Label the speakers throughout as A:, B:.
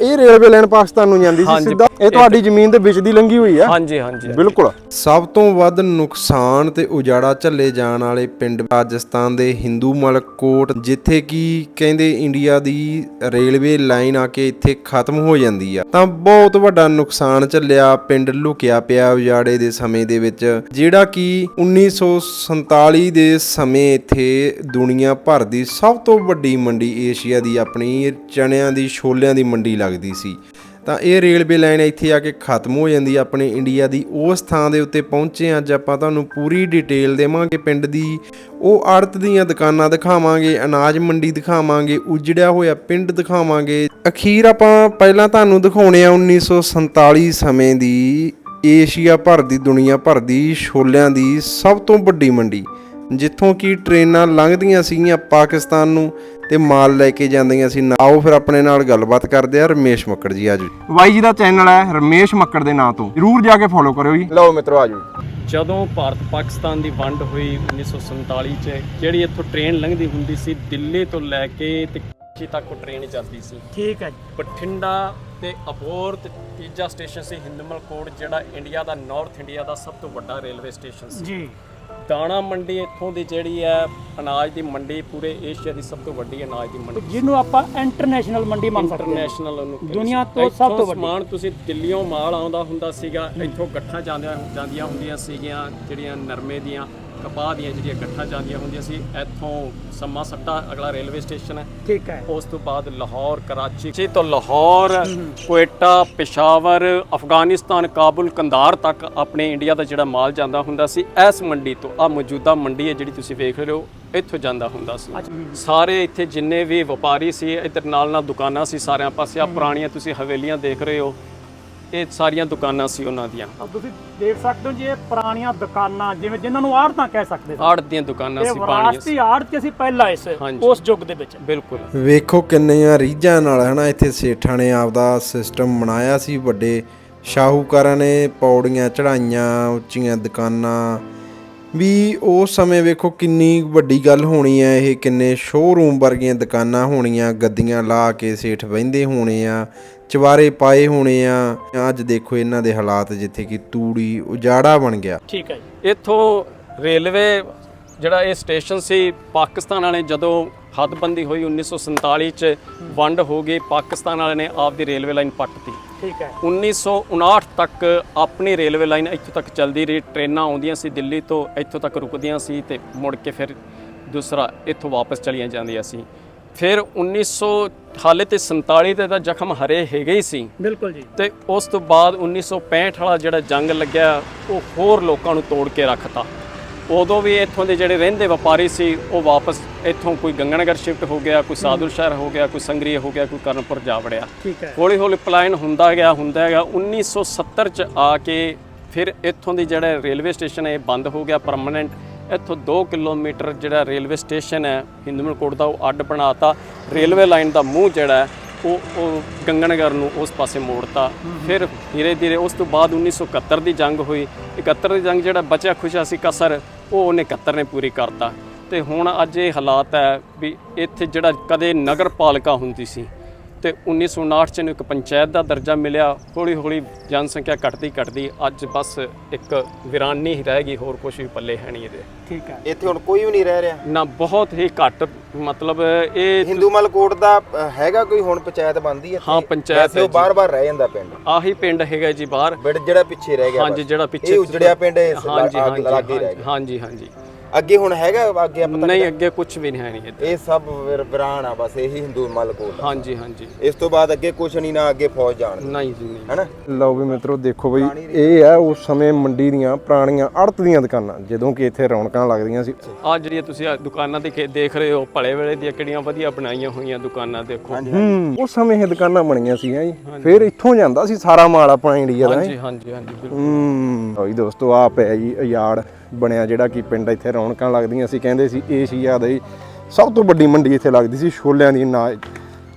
A: ਇਹ railway line Pakistan ਨੂੰ ਜਾਂਦੀ ਸੀ। ਸਿੱਧਾ। ਇਹ ਤੁਹਾਡੀ ਜ਼ਮੀਨ ਦੇ ਵਿੱਚ ਦੀ ਲੰਗੀ ਹੋਈ ਆ।
B: ਹਾਂਜੀ ਹਾਂਜੀ।
A: ਬਿਲਕੁਲ। ਸਭ ਤੋਂ ਵੱਧ ਨੁਕਸਾਨ ਤੇ ਉਜਾੜਾ ਝੱਲੇ ਜਾਣ ਵਾਲੇ ਪਿੰਡ ਰਾਜਸਥਾਨ ਦੇ ਹਿੰਦੂ ਮਲਕੋਟ ਜਿੱਥੇ ਕਿ ਕਹਿੰਦੇ ਇੰਡੀਆ ਦੀ ਰੇਲਵੇ ਲਾਈਨ ਆ ਕੇ ਇੱਥੇ ਖਤਮ ਹੋ ਜਾਂਦੀ ਆ। ਤਾਂ ਬਹੁਤ ਵੱਡਾ ਨੁਕਸਾਨ ਝੱਲਿਆ ਪਿੰਡ ਲੁਕਿਆ ਪਿਆ ਉਜਾੜੇ ਦੇ ਸਮੇਂ ਦੇ ਵਿੱਚ ਜਿਹੜਾ ਕਿ 1947 ਦੇ ਸਮੇਂ ਇੱਥੇ ਦੁਨੀਆ ਭਰ ਦੀ ਸਭ ਤੋਂ ਵੱਡੀ ਮੰਡੀ ਏਸ਼ੀਆ ਦੀ ਆਪਣੀ ਚਣਿਆਂ ਦੀ ਛੋਲਿਆਂ ਦੀ ਮੰਡੀ ਲੱਗਦੀ ਸੀ। ਤਾਂ ਇਹ ਰੇਲਵੇ ਲਾਈਨ ਇੱਥੇ ਆ ਕੇ ਖਤਮ ਹੋ ਜਾਂਦੀ ਆ ਆਪਣੇ ਇੰਡੀਆ ਦੀ। ਉਸ ਥਾਂ ਦੇ ਉੱਤੇ ਪਹੁੰਚੇ ਅੱਜ ਆਪਾਂ ਤੁਹਾਨੂੰ ਪੂਰੀ ਡਿਟੇਲ ਦੇਵਾਂਗੇ ਪਿੰਡ ਦੀ। ਉਹ ਆੜਤ ਦੀਆਂ ਦੁਕਾਨਾਂ ਦਿਖਾਵਾਂਗੇ, ਅਨਾਜ ਮੰਡੀ ਦਿਖਾਵਾਂਗੇ, ਉਜੜਿਆ ਹੋਇਆ ਪਿੰਡ ਦਿਖਾਵਾਂਗੇ। ਅਖੀਰ ਆਪਾਂ ਪਹਿਲਾਂ ਤੁਹਾਨੂੰ ਦਿਖਾਉਣੇ ਆ 1947 ਸਮੇਂ ਦੀ ਏਸ਼ੀਆ ਭਰ ਦੀ, ਦੁਨੀਆ ਭਰ ਦੀ ਛੋਲਿਆਂ ਦੀ ਸਭ ਤੋਂ ਵੱਡੀ ਮੰਡੀ। ਜਿੱਥੋਂ ਕਿ ਟ੍ਰੇਨਾਂ ਲੰਘਦੀਆਂ ਸੀਗੀਆਂ ਪਾਕਿਸਤਾਨ ਨੂੰ। ਤੇ ਮਾਲ ਲੈ ਕੇ ਜਾਂਦੀਆਂ ਸੀ। ਆਓ ਫਿਰ ਆਪਣੇ ਨਾਲ ਗੱਲਬਾਤ ਕਰਦੇ ਆ ਰਮੇਸ਼ ਮੱਕੜ ਜੀ ਆਜੋ ਬਾਈ ਜੀ ਦਾ ਚੈਨਲ ਹੈ ਰਮੇਸ਼ ਮੱਕੜ ਦੇ ਨਾਂ ਤੋਂ। ਜਰੂਰ ਜਾ ਕੇ ਫੋਲੋ ਕਰਿਓ ਜੀ। ਲਓ ਮਿੱਤਰੋ ਆਜੋ
B: ਜਦੋਂ ਭਾਰਤ ਪਾਕਿਸਤਾਨ ਦੀ ਵੰਡ ਹੋਈ 1947 ਚ ਜਿਹੜੀ ਇੱਥੋਂ ਟ੍ਰੇਨ ਲੰਘਦੀ ਹੁੰਦੀ ਸੀ ਦਿੱਲੀ ਤੋਂ ਲੈ ਕੇ ਤੇ ਕਰਾਚੀ ਤੱਕ ਉਹ ਟ੍ਰੇਨ ਜਾਂਦੀ ਸੀ।
C: ਠੀਕ ਹੈ ਜੀ।
B: ਬਠਿੰਡਾ ਤੇ ਅਬੋਹਰ ਤੇ ਤੀਜਾ ਸਟੇਸ਼ਨ ਸੀ ਹਿੰਦਮਲ ਕੋਟ ਜਿਹੜਾ ਇੰਡੀਆ ਦਾ ਨਾਰਥ ਇੰਡੀਆ ਦਾ ਸਭ ਤੋਂ ਵੱਡਾ ਰੇਲਵੇ ਸਟੇਸ਼ਨ ਸੀ।
C: ਜੀ।
B: ਦਾਣਾ ਮੰਡੀ ਇੱਥੋਂ ਦੀ ਜਿਹੜੀ ਹੈ ਅਨਾਜ ਦੀ ਮੰਡੀ ਪੂਰੇ ਏਸ਼ੀਆ ਦੀ ਸਭ ਤੋਂ ਵੱਡੀ ਅਨਾਜ ਦੀ ਮੰਡੀ
C: ਜਿਹਨੂੰ ਆਪਾਂ ਇੰਟਰਨੈਸ਼ਨਲ ਮੰਡੀ ਮੰਨ ਸਕਦੇ ਹਾਂ
B: ਇੰਟਰਨੈਸ਼ਨਲ ਉਹਨੂੰ
C: ਦੁਨੀਆ। ਤੋਂ ਸਭ ਤੋਂ ਵੱਡੀ।
B: ਸਮਾਨ ਤੁਸੀਂ ਦਿੱਲੀੋਂ ਮਾਲ ਆਉਂਦਾ ਹੁੰਦਾ ਸੀਗਾ ਇੱਥੋਂ ਗੱਠਾਂ ਜਾਂਦੀਆਂ ਜਾਂਦੀਆਂ ਹੁੰਦੀਆਂ ਸੀਗੀਆਂ ਜਿਹੜੀਆਂ ਨਰਮੇ ਦੀਆਂ ਕਪਾਹ ਦੀਆਂ ਜਿਹੜੀਆਂ ਗੱਠਾਂ ਜਾਂਦੀਆਂ ਹੁੰਦੀਆਂ ਸੀ ਇੱਥੋਂ ਸਮਾ ਸੱਟਾ ਅਗਲਾ ਰੇਲਵੇ ਸਟੇਸ਼ਨ ਹੈ।
C: ਠੀਕ ਹੈ।
B: ਉਸ ਤੋਂ ਬਾਅਦ ਲਾਹੌਰ ਕਰਾਚੀ ਜੀ ਤੋਂ ਲਾਹੌਰ ਕੁਏਟਾ ਪਿਸ਼ਾਵਰ ਅਫਗਾਨਿਸਤਾਨ ਕਾਬੁਲ ਕੰਧਾਰ ਤੱਕ ਆਪਣੇ ਇੰਡੀਆ ਦਾ ਜਿਹੜਾ ਮਾਲ ਜਾਂਦਾ ਹੁੰਦਾ ਸੀ ਇਸ ਮੰਡੀ ਤੋਂ ਆ ਮੌਜੂਦਾ ਮੰਡੀ ਹੈ ਜਿਹੜੀ ਤੁਸੀਂ ਵੇਖ ਰਹੇ ਹੋ ਇੱਥੋਂ ਜਾਂਦਾ ਹੁੰਦਾ ਸੀ। ਸਾਰੇ ਇੱਥੇ ਜਿੰਨੇ ਵੀ ਵਪਾਰੀ ਸੀ ਇੱਧਰ ਨਾਲ ਨਾਲ ਦੁਕਾਨਾਂ ਸੀ ਸਾਰਿਆਂ ਪਾਸੇ ਆ ਪੁਰਾਣੀਆਂ ਤੁਸੀਂ ਹਵੇਲੀਆਂ ਦੇਖ ਰਹੇ ਹੋ ਇਹ ਸਾਰੀਆਂ ਦੁਕਾਨਾਂ ਸੀ ਉਹਨਾਂ ਦੀਆਂ।
C: ਤਾਂ ਤੁਸੀਂ ਦੇਖ ਸਕਦੇ ਹੋ ਜੀ ਇਹ ਪੁਰਾਣੀਆਂ ਦੁਕਾਨਾਂ ਜਿਵੇਂ ਜਿਨ੍ਹਾਂ ਨੂੰ ਆੜਤਾਂ ਕਹਿ ਸਕਦੇ ਸੀ
B: ਆੜਤ ਦੀਆਂ ਦੁਕਾਨਾਂ
C: ਇਹ
B: ਸੀ। ਪਾਣੀਆਂ
C: ਵਿਰਾਸਤੀ ਆੜ ਤੇ ਅਸੀਂ ਪਹਿਲਾਂ ਇਸ
B: ਹਾਂਜੀ।
C: ਉਸ ਯੁੱਗ ਦੇ ਵਿੱਚ।
B: ਬਿਲਕੁਲ।
A: ਵੇਖੋ ਕਿੰਨੀਆਂ ਰੀਝਾਂ ਨਾਲ ਹਨਾ ਇੱਥੇ ਸੇਠਾਂ ਨੇ ਆਪਦਾ ਸਿਸਟਮ ਬਣਾਇਆ ਸੀ ਵੱਡੇ ਸ਼ਾਹੂਕਾਰਾਂ ਨੇ ਪੌੜੀਆਂ ਚੜਾਈਆਂ ਉੱਚੀਆਂ ਦੁਕਾਨਾਂ ਵੀ ਉਸ ਸਮੇਂ ਵੇਖੋ ਕਿੰਨੀ ਵੱਡੀ ਗੱਲ ਹੋਣੀ ਹੈ ਇਹ ਕਿੰਨੇ ਸ਼ੋਰੂਮ ਵਰਗੀਆਂ ਦੁਕਾਨਾਂ ਹੋਣੀਆਂ, ਗੱਦੀਆਂ ਲਾ ਕੇ ਸੇਠ ਵਹਿੰਦੇ ਹੋਣੇ ਆ ਚਵਾਰੇ ਪਾਏ ਹੋਣੇ ਆ। ਅੱਜ ਦੇਖੋ ਇਹਨਾਂ ਦੇ ਹਾਲਾਤ ਜਿੱਥੇ ਕਿ ਤੂੜੀ ਉਜਾੜਾ ਬਣ ਗਿਆ।
C: ਠੀਕ ਹੈ ਜੀ।
B: ਇੱਥੋਂ ਰੇਲਵੇ ਜਿਹੜਾ ਇਹ ਸਟੇਸ਼ਨ ਸੀ, ਪਾਕਿਸਤਾਨ ਵਾਲੇ ਜਦੋਂ ਹੱਦਬੰਦੀ ਹੋਈ 1947 ਚ ਵੰਡ ਹੋ ਗਈ ਪਾਕਿਸਤਾਨ ਵਾਲੇ ਨੇ ਆਪਦੀ ਰੇਲਵੇ ਲਾਈਨ ਪੱਟਤੀ
C: ਠੀਕ ਹੈ।
B: 1959 ਤੱਕ ਆਪਣੀ ਰੇਲਵੇ ਲਾਈਨ ਇੱਥੋਂ ਤੱਕ ਚੱਲਦੀ ਰਹੀ ਟ੍ਰੇਨਾਂ ਆਉਂਦੀਆਂ ਸੀ ਦਿੱਲੀ ਤੋਂ ਇੱਥੋਂ ਤੱਕ ਰੁਕਦੀਆਂ ਸੀ ਤੇ ਮੁੜ ਕੇ ਫਿਰ ਦੂਸਰਾ ਇੱਥੋਂ ਵਾਪਸ ਚਲੀਆਂ ਜਾਂਦੀਆਂ ਸੀ। ਫਿਰ 1900 ਹਾਲੇ ਤੇ 47 ਤੇ ਤਾਂ ਜ਼ਖਮ ਹਰੇ ਹੈਗੇ ਹੀ ਸੀ।
C: ਬਿਲਕੁਲ ਜੀ।
B: ਤੇ ਉਸ ਤੋਂ ਬਾਅਦ 1965 ਵਾਲਾ ਜਿਹੜਾ ਜੰਗ ਲੱਗਿਆ ਉਹ ਹੋਰ ਲੋਕਾਂ ਨੂੰ ਤੋੜ ਕੇ ਰੱਖਤਾ। ਉਦੋਂ ਵੀ ਇੱਥੋਂ ਦੇ ਜਿਹੜੇ ਰਹਿੰਦੇ ਵਪਾਰੀ ਸੀ ਉਹ ਵਾਪਸ ਇੱਥੋਂ ਕੋਈ ਗੰਗਨਗਰ ਸ਼ਿਫਟ ਹੋ ਗਿਆ ਕੋਈ ਸਾਦੁਲ ਸ਼ਹਿਰ ਹੋ ਗਿਆ ਕੋਈ ਸੰਗਰੀ ਹੋ ਗਿਆ ਕੋਈ ਕਰਨਪੁਰ ਜਾ ਵੜਿਆ।
C: ਠੀਕ ਹੈ।
B: ਹੌਲੀ ਹੌਲੀ ਪਲਾਇਨ ਹੁੰਦਾ ਗਿਆ ਹੁੰਦਾ ਗਿਆ। 1970 ਚ ਆ ਕੇ ਫਿਰ ਇੱਥੋਂ ਦੀ ਜਿਹੜਾ ਰੇਲਵੇ ਸਟੇਸ਼ਨ ਹੈ ਇਹ ਬੰਦ ਹੋ ਗਿਆ ਪਰਮਨੈਂਟ ਇੱਥੋਂ 2 ਕਿਲੋਮੀਟਰ ਜਿਹੜਾ ਰੇਲਵੇ ਸਟੇਸ਼ਨ ਹੈ ਹਿੰਦੂਮਲ ਕੋਟ ਦਾ ਉਹ ਅੱਡ ਬਣਾਤਾ। ਰੇਲਵੇ ਲਾਈਨ ਦਾ ਮੂੰਹ ਜਿਹੜਾ ਉਹ ਉਹ ਗੰਗਨਗਰ ਨੂੰ ਉਸ ਪਾਸੇ ਮੋੜਤਾ। ਫਿਰ ਧੀਰੇ ਧੀਰੇ ਉਸ ਤੋਂ ਬਾਅਦ 1971 ਦੀ ਜੰਗ ਹੋਈ। 71 ਦੀ ਜੰਗ ਜਿਹੜਾ ਬਚਿਆ ਖੁਸ਼ਾ ਸੀ ਕਸਰ ਉਹ ਉਹਨੇ 71 ਨੇ ਪੂਰੀ ਕਰਤਾ। ਤੇ ਹੁਣ ਅੱਜ ਇਹ ਹਾਲਾਤ ਹੈ ਵੀ ਇੱਥੇ ਜਿਹੜਾ ਕਦੇ ਨਗਰ ਪਾਲਿਕਾ ਹੁੰਦੀ ਸੀ ਤੇ 1959 ਚ ਇਹਨੂੰ ਇੱਕ ਪੰਚਾਇਤ ਦਾ ਦਰਜਾ ਮਿਲਿਆ ਹੌਲੀ ਹੌਲੀ ਜਨਸੰਖਿਆ ਘਟਦੀ ਘਟਦੀ ਅੱਜ ਬਸ ਇੱਕ ਵਿਰਾਨੀ ਹੀ ਰਹਿ ਗਈ ਹੋਰ ਕੁਝ ਵੀ ਪੱਲੇ ਹੈ ਨਹੀਂ ਇਹਦੇ।
C: ਠੀਕ ਹੈ।
D: ਇੱਥੇ ਹੁਣ ਕੋਈ ਵੀ ਨਹੀਂ ਰਹਿ ਰਿਹਾ।
B: ਨਾ ਬਹੁਤ ਹੀ ਘੱਟ ਮਤਲਬ ਇਹ
D: ਹਿੰਦੂ ਮਲਕੋਟ ਦਾ ਹੈਗਾ ਕੋਈ ਹੁਣ ਪੰਚਾਇਤ ਬਣਦੀ ਹੈ
B: ਹਾਂ, ਪੰਚਾਇਤ
D: ਉਹ। ਬਾਰ-ਬਾਰ ਰਹਿ ਜਾਂਦਾ ਪਿੰਡ।
B: ਆਹੀ ਪਿੰਡ ਹੈਗਾ ਜੀ ਬਾਹਰ।
D: ਬਿੜ ਜਿਹੜਾ ਪਿੱਛੇ ਰਹਿ ਗਿਆ
B: ਹਾਂਜੀ। ਜਿਹੜਾ ਪਿੱਛੇ
D: ਇਹ ਉਜੜਿਆ ਪਿੰਡ
B: ਹਾਂਜੀ ਹਾਂਜੀ ਹਾਂਜੀ ਹਾਂਜੀ।
D: ਅੱਗੇ ਹੁਣ ਹੈਗਾ ਅੱਗੇ ਆਪਾਂ
B: ਨਹੀਂ ਅੱਗੇ ਕੁਝ ਵੀ ਨਹੀਂ ਹੈ ਨਹੀਂ
D: ਇਹ ਸਭ ਵਿਰ- ਵਿਰਾਨ ਆ ਬਸ ਇਹੀ ਹਿੰਦੂ ਮਲਕੋਟ
B: ਹਾਂਜੀ ਹਾਂਜੀ।
D: ਇਸ ਤੋਂ ਬਾਅਦ ਅੱਗੇ ਕੁਝ ਨਹੀਂ ਨਾ ਅੱਗੇ ਫੌਜ ਜਾਣ
B: ਨਹੀਂ ਜੀ ਨਹੀਂ।
D: ਹੈਨਾ?
A: ਲਓ ਵੀ ਮਿੱਤਰੋ ਦੇਖੋ ਬਈ ਇਹ ਆ ਉਸ ਸਮੇਂ ਮੰਡੀ ਦੀਆਂ ਪੁਰਾਣੀਆਂ ਅੜਤ ਦੀਆਂ ਦੁਕਾਨਾਂ ਜਦੋਂ ਕਿ ਇੱਥੇ ਰੌਣਕਾਂ ਲੱਗਦੀਆਂ ਸੀ।
B: ਆ ਜਿਹੜੀਆਂ ਤੁਸੀਂ ਆਹ ਦੁਕਾਨਾਂ ਤੇ ਦੇਖ ਰਹੇ ਹੋ ਭਲੇ ਵੇਲੇ ਦੀਆਂ ਕਿਹੜੀਆਂ ਵਧੀਆ ਬਣਾਈਆਂ ਹੋਈਆਂ ਦੁਕਾਨਾਂ ਦੇਖੋ।
A: ਹੂੰ ਉਸ ਸਮੇਂ ਇਹ ਦੁਕਾਨਾਂ ਬਣੀਆਂ ਸੀਗੀਆਂ ਜੀ। ਫਿਰ ਇੱਥੋਂ ਜਾਂਦਾ ਸੀ ਸਾਰਾ ਮਾਲ ਆਪਣਾ ਇੰਡੀਆ ਦਾ
B: ਹਾਂਜੀ ਹਾਂਜੀ ਹਾਂਜੀ ਬਿਲਕੁਲ।
A: ਹੂੰ। ਜੀ ਦੋਸਤੋ ਆ ਪਿਆ ਜੀ ਅਯਾੜ ਬਣਿਆ ਜਿਹੜਾ ਕਿ ਪਿੰਡ ਇੱਥੇ ਰੌਣਕਾਂ ਲੱਗਦੀਆਂ ਸੀ ਕਹਿੰਦੇ ਸੀ ਏਸ਼ੀਆ ਦੇ ਸਭ ਤੋਂ ਵੱਡੀ ਮੰਡੀ ਇੱਥੇ ਲੱਗਦੀ ਸੀ ਛੋਲਿਆਂ ਦੀ ਨਾ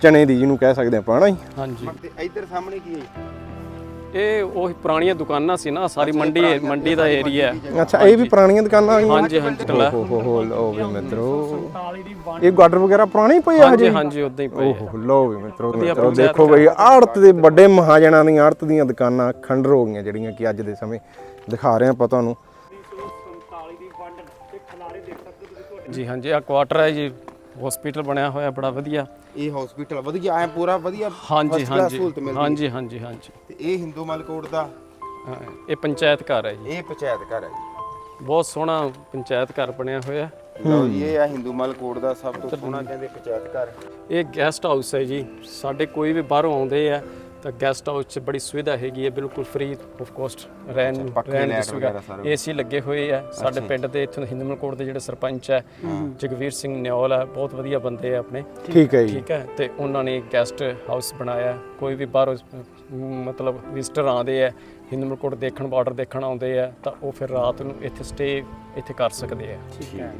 A: ਚਨੇ ਦੀ ਜਿਹਨੂੰ ਕਹਿ ਸਕਦੇ ਆਪਾਂ ਹਨਾ ਜੀ?
B: ਹਾਂਜੀ।
D: ਤੇ ਇੱਧਰ ਸਾਹਮਣੇ ਕੀ ਹੈ
B: ਇਹ ਉਹ ਪੁਰਾਣੀਆਂ ਦੁਕਾਨਾਂ ਸੀ ਨਾ ਸਾਰੀ ਮੰਡੀ ਮੰਡੀ ਦਾ ਏਰੀਆ ਹੈ।
A: ਅੱਛਾ ਇਹ ਵੀ ਪੁਰਾਣੀਆਂ ਦੁਕਾਨਾਂ ਆ ਗਈਆਂ
B: ਹਾਂਜੀ ਹਾਂਜੀ ਟਲਾ।
A: ਓਹ ਹੋ ਹੋ ਲਓ ਵੀ ਮਿੱਤਰੋ।
C: 47 ਦੀ ਵੰਡ
A: ਇਹ ਗਾਰਡਰ ਵਗੈਰਾ ਪੁਰਾਣੇ ਹੀ ਪਏ ਆ
B: ਹਾਂਜੀ
A: ਹਜੇ?
B: ਉਦਾਂ ਹੀ ਪਏ ਆ।
A: ਓਹ ਲਓ ਵੀ ਮਿੱਤਰੋ ਮਿੱਤਰੋ ਦੇਖੋ ਬਈ ਆੜਤ ਦੇ ਵੱਡੇ ਮਹਾਜਨਾਂ ਦੀਆਂ ਆੜਤ ਦੀਆਂ ਦੁਕਾਨਾਂ ਖੰਡਰ ਹੋ ਗਈਆਂ ਜਿਹੜੀਆਂ ਕਿ ਅੱਜ ਦੇ ਸਮੇਂ ਦਿਖਾ ਰਹੇ ਆਪਾਂ ਤੁਹਾਨੂੰ।
B: ਜੀ ਹਾਂਜੀ ਆ ਕੁਆਟਰ ਹੈ ਜੀ। ਹਸਪੀਟਲ ਬਣਿਆ ਹੋਇਆ ਬੜਾ ਵਧੀਆ।
D: ਇਹ ਹਸਪੀਟਲ ਵਧੀਆ ਐ ਪੂਰਾ ਵਧੀਆ
B: ਹਾਂਜੀ ਹਾਂਜੀ। ਹਾਂਜੀ ਹਾਂਜੀ ਹਾਂਜੀ।
D: ਤੇ ਇਹ ਹਿੰਦੂ ਮਲਕੋਟ ਦਾ?
B: ਇਹ ਪੰਚਾਇਤ ਘਰ ਹੈ ਜੀ।
D: ਇਹ ਪੰਚਾਇਤ ਘਰ ਹੈ ਜੀ।
B: ਬਹੁਤ ਸੋਹਣਾ ਪੰਚਾਇਤ ਘਰ ਬਣਿਆ ਹੋਇਆ।
D: ਲਓ ਜੀ ਇਹ ਆ ਹਿੰਦੂ ਮਲਕੋਟ ਦਾ ਸਭ ਤੋਂ ਸੋਹਣਾ ਕਹਿੰਦੇ ਪੰਚਾਇਤ ਘਰ।
B: ਇਹ ਗੈਸਟ ਹਾਊਸ ਹੈ ਜੀ। ਸਾਡੇ ਕੋਈ ਵੀ ਬਾਹਰੋਂ ਆਉਂਦੇ ਆ ਤਾਂ ਗੈਸਟ ਹਾਊਸ 'ਚ ਬੜੀ ਸੁਵਿਧਾ ਹੈਗੀ ਹੈ ਬਿਲਕੁਲ ਫ੍ਰੀ ਆਫ ਕੋਸਟ ਰਹਿਣ ਰਹਿਣ ਦੀ
D: ਲਾਈਟ
B: ਸੁਵਿਧਾ।
D: ਵਗੈਰਾ ਸਾਰਾ।
B: ਏਸੀ ਲੱਗੇ ਹੋਏ ਆ ਸਾਡੇ ਪਿੰਡ ਦੇ ਇੱਥੋਂ ਹਿੰਦੂਮਲ ਕੋਟ ਦੇ ਜਿਹੜੇ ਸਰਪੰਚ ਹੈ। ਜਗਵੀਰ ਸਿੰਘ ਨਿਓਲ ਹੈ ਬਹੁਤ ਵਧੀਆ ਬੰਦੇ ਆ ਆਪਣੇ।
A: ਠੀਕ ਹੈ ਜੀ।
B: ਠੀਕ ਹੈ ਤੇ ਉਹਨਾਂ ਨੇ ਗੈਸਟ ਹਾਊਸ ਬਣਾਇਆ। ਕੋਈ ਵੀ ਬਾਹਰੋਂ ਅਮ, ਮਤਲਬ ਵਿਜ਼ਟਰ ਆਉਂਦੇ ਆ ਹਿੰਦੂਮਲ ਕੋਟ ਦੇਖਣ ਬਾਰਡਰ ਦੇਖਣ ਆਉਂਦੇ ਆ ਤਾਂ ਉਹ ਫਿਰ ਰਾਤ ਨੂੰ ਇੱਥੇ ਸਟੇ ਇੱਥੇ ਕਰ ਸਕਦੇ ਆ। ਠੀਕ ਹੈ।